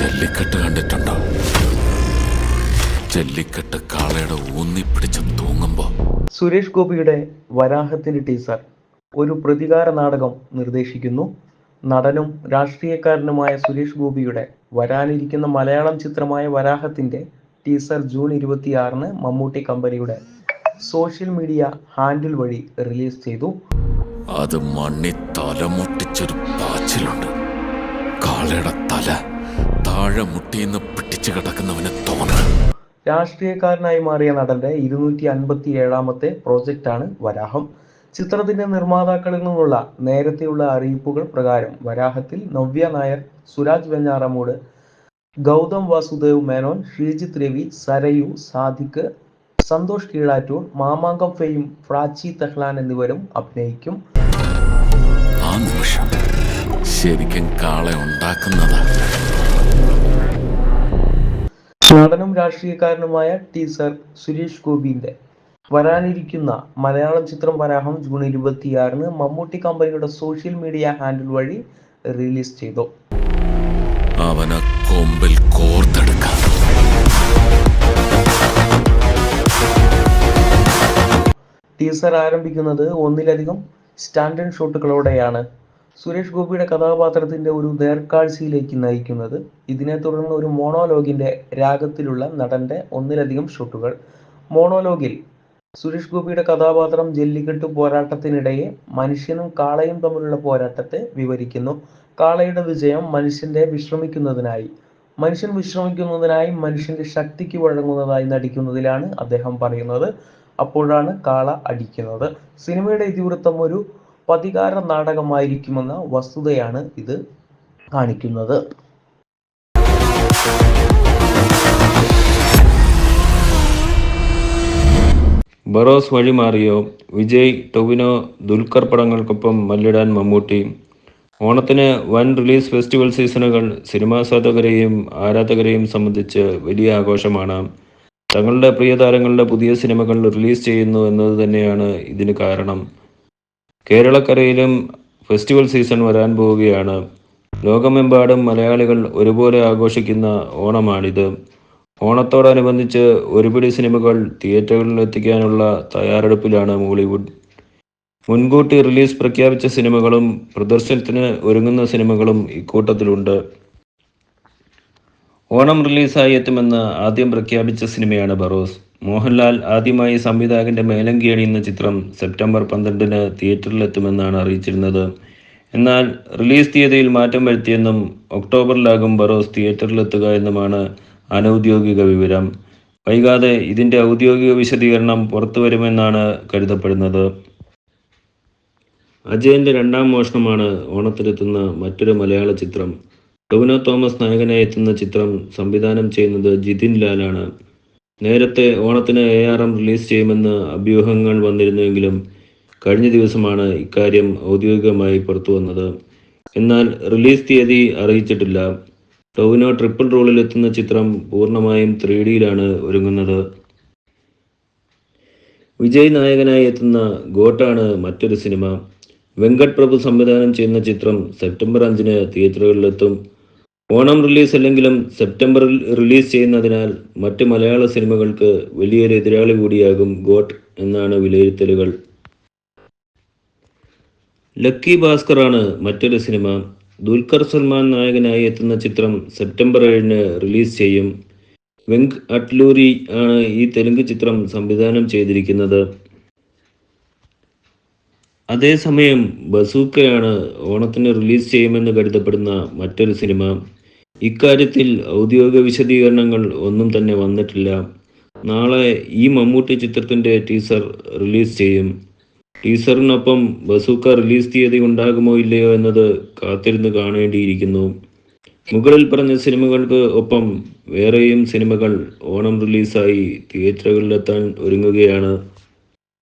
ജല്ലിക്കെട്ട് കണ്ടിട്ടുണ്ടോ? ജല്ലിക്കെട്ട് കാളയുടെ ഊന്നിപ്പിടിച്ച് തൂങ്ങുമ്പോ. സുരേഷ് ഗോപിയുടെ വരാഹത്തിന്റെ ടീസർ ഒരു പ്രതികാര നാടകം നിർദ്ദേശിക്കുന്നു. നടനും രാഷ്ട്രീയക്കാരനുമായ സുരേഷ് ഗോപിയുടെ വരാനിരിക്കുന്ന മലയാളം ചിത്രമായ വരാഹത്തിന്റെ ടീസർ ജൂൺ ഇരുപത്തിയാറിന് മമ്മൂട്ടി കമ്പനിയുടെ സോഷ്യൽ മീഡിയ ഹാൻഡിൽ വഴി റിലീസ് ചെയ്തു. അത് മണ്ണി തലമുട്ടിച്ചൊരു പാച്ചിലുണ്ട്. കാളയുടെ തല താഴെ മുട്ടിന്ന് പിടിച്ചു കിടക്കുന്നവന് തോന്നണം. രാഷ്ട്രീയക്കാരനായി മാറിയ നടന്റെ ഇരുന്നൂറ്റി അൻപത്തി ഏഴാമത്തെ പ്രോജക്റ്റാണ് വരാഹം. ചിത്രത്തിന്റെ നിർമ്മാതാക്കളിൽ നിന്നുള്ള നേരത്തെയുള്ള അറിയിപ്പുകൾ പ്രകാരം വരാഹത്തിൽ നവ്യ നായർ സുരാജ് വെഞ്ഞാറമൂട് ഗൗതം വാസുദേവ് മേനോൻ ശ്രീജിത്ത് രവി സരയു സാദിഖ് സന്തോഷ് കീഴാറ്റൂർ മാമാങ്കം ഫെയും പ്രാച്ചി തെഹ്ലാൻ എന്നിവരും അഭിനയിക്കും. ആ നിമിഷം ശരിക്കും കാളെ ഉണ്ടാക്കുന്നതാ. നടനും രാഷ്ട്രീയക്കാരനുമായ ടീസർ സുരേഷ് ഗോപിന്റെ വരാനിരിക്കുന്ന മലയാളം ചിത്രം വരാഹം ജൂൺ ഇരുപത്തിയാറിന് മമ്മൂട്ടി കമ്പനിയുടെ സോഷ്യൽ മീഡിയ ഹാൻഡിൽ വഴി റിലീസ് ചെയ്തു. അവനെ കൊമ്പിൽ കോർത്തെടുക്കാം. ടീസർ ആരംഭിക്കുന്നത് ഒന്നിലധികം സ്റ്റാൻഡേർഡ് ഷോട്ടുകളോടെയാണ്. സുരേഷ് ഗോപിയുടെ കഥാപാത്രത്തിന്റെ ഒരു നേർക്കാഴ്ചയിലേക്ക് നയിക്കുന്നത്. ഇതിനെ തുടർന്ന് ഒരു മോണോലോഗിന്റെ രാഗത്തിലുള്ള നടന്റെ ഒന്നിലധികം ഷോട്ടുകൾ. മോണോലോഗിൽ സുരേഷ് ഗോപിയുടെ കഥാപാത്രം ജല്ലിക്കെട്ട് പോരാട്ടത്തിനിടയെ മനുഷ്യനും കാളയും തമ്മിലുള്ള പോരാട്ടത്തെ വിവരിക്കുന്നു. കാളയുടെ വിജയം മനുഷ്യന്റെ വിശ്രമിക്കുന്നതിനായി. മനുഷ്യൻ വിശ്രമിക്കുന്നതിനായി മനുഷ്യന്റെ ശക്തിക്ക് വഴങ്ങുന്നതായി നടിക്കുന്നതിലാണ് അദ്ദേഹം പറയുന്നത്. അപ്പോഴാണ് കാള അടിക്കുന്നത്. സിനിമയുടെ ഇതിവൃത്തം ഒരു പ്രതികാര നാടകമായിരിക്കുമെന്ന വസ്തുതയാണ് ഇത് കാണിക്കുന്നത്. ബറോസ് വഴിമാറിയോ വിജയ് ടൊവിനോ ദുൽഖർ പടങ്ങൾക്കൊപ്പം മല്ലിടാൻ മമ്മൂട്ടി. ഓണത്തിന് വൻ റിലീസ് ഫെസ്റ്റിവൽ സീസണുകൾ സിനിമാസ്വാദകരെയും ആരാധകരെയും സംബന്ധിച്ച് വലിയ ആഘോഷമാണ്. തങ്ങളുടെ പ്രിയ താരങ്ങളുടെ പുതിയ സിനിമകൾ റിലീസ് ചെയ്യുന്നു എന്നത് തന്നെയാണ് ഇതിന് കാരണം. കേരളക്കരയിലും ഫെസ്റ്റിവൽ സീസൺ വരാൻ പോവുകയാണ്. ലോകമെമ്പാടും മലയാളികൾ ഒരുപോലെ ആഘോഷിക്കുന്ന ഓണമാണിത്. ഓണത്തോടനുബന്ധിച്ച് ഒരുപിടി സിനിമകൾ തിയേറ്ററുകളിൽ എത്തിക്കാനുള്ള തയ്യാറെടുപ്പിലാണ് മോളിവുഡ്. മുൻകൂട്ടി റിലീസ് പ്രഖ്യാപിച്ച സിനിമകളും പ്രദർശനത്തിന് ഒരുങ്ങുന്ന സിനിമകളും ഇക്കൂട്ടത്തിലുണ്ട്. ഓണം റിലീസായി എത്തുമെന്ന് ആദ്യം പ്രഖ്യാപിച്ച സിനിമയാണ് ബറോസ്. മോഹൻലാൽ ആദ്യമായി സംവിധായകന്റെ മേലങ്കി അണിയുന്ന ചിത്രം സെപ്റ്റംബർ പന്ത്രണ്ടിന് തിയേറ്ററിലെത്തുമെന്നാണ് അറിയിച്ചിരുന്നത്. എന്നാൽ റിലീസ് തീയതിയിൽ മാറ്റം വരുത്തിയെന്നും ഒക്ടോബറിലാകും ബറോസ് തിയേറ്ററിലെത്തുക എന്നുമാണ് അനൗദ്യോഗിക വിവരം. വൈകാതെ ഇതിന്റെ ഔദ്യോഗിക വിശദീകരണം പുറത്തുവരുമെന്നാണ് കരുതപ്പെടുന്നത്. അജയന്റെ രണ്ടാം മോഷണമാണ് ഓണത്തിലെത്തുന്ന മറ്റൊരു മലയാള ചിത്രം. ടൊവിനോ തോമസ് നായകനായി എത്തുന്ന ചിത്രം സംവിധാനം ചെയ്യുന്നത് ജിതിൻ ലാലാണ്. നേരത്തെ ഓണത്തിന് എ ആർ എം റിലീസ് ചെയ്യുമെന്ന് അഭ്യൂഹങ്ങൾ വന്നിരുന്നുവെങ്കിലും കഴിഞ്ഞ ദിവസമാണ് ഇക്കാര്യം ഔദ്യോഗികമായി പുറത്തു വന്നത്. എന്നാൽ റിലീസ് തീയതി അറിയിച്ചിട്ടില്ല. ടൊവിനോ ട്രിപ്പിൾ റോളിൽ എത്തുന്ന ചിത്രം പൂർണമായും ത്രീ ഡിയിലാണ് ഒരുങ്ങുന്നത്. വിജയ് നായകനായി എത്തുന്ന ഗോട്ടാണ് മറ്റൊരു സിനിമ. വെങ്കട് പ്രഭു സംവിധാനം ചെയ്യുന്ന ചിത്രം സെപ്റ്റംബർ അഞ്ചിന് തിയേറ്ററുകളിലെത്തും. ഓണം റിലീസ് അല്ലെങ്കിലും സെപ്റ്റംബറിൽ റിലീസ് ചെയ്യുന്നതിനാൽ മറ്റ് മലയാള സിനിമകൾക്ക് വലിയൊരു എതിരാളി കൂടിയാകും ഗോട്ട് എന്നാണ് വിലയിരുത്തലുകൾ. ലക്കി ഭാസ്കറാണ് മറ്റൊരു സിനിമ. ദുൽഖർ സൽമാൻ നായകനായി എത്തുന്ന ചിത്രം സെപ്റ്റംബർ ഏഴിന് റിലീസ് ചെയ്യും. വെങ്ക് അട്ലൂരി ആണ് ഈ തെലുങ്ക് ചിത്രം സംവിധാനം ചെയ്തിരിക്കുന്നത്. അതേസമയം ബസൂക്കയാണ് ഓണത്തിന് റിലീസ് ചെയ്യുമെന്ന് കരുതപ്പെടുന്ന മറ്റൊരു സിനിമ. ഇക്കാര്യത്തിൽ ഔദ്യോഗിക വിശദീകരണങ്ങൾ ഒന്നും തന്നെ വന്നിട്ടില്ല. നാളെ ഈ മമ്മൂട്ടി ചിത്രത്തിന്റെ ടീസർ റിലീസ് ചെയ്യും. ടീസറിനൊപ്പം ബസൂക്ക റിലീസ് തീയതി ഉണ്ടാകുമോ ഇല്ലയോ എന്നത് കാത്തിരുന്ന് കാണേണ്ടിയിരിക്കുന്നു. മുകളിൽ പറഞ്ഞ സിനിമകൾക്ക് ഒപ്പം വേറെയും സിനിമകൾ ഓണം റിലീസായി തിയേറ്ററുകളിലെത്താൻ ഒരുങ്ങുകയാണ്.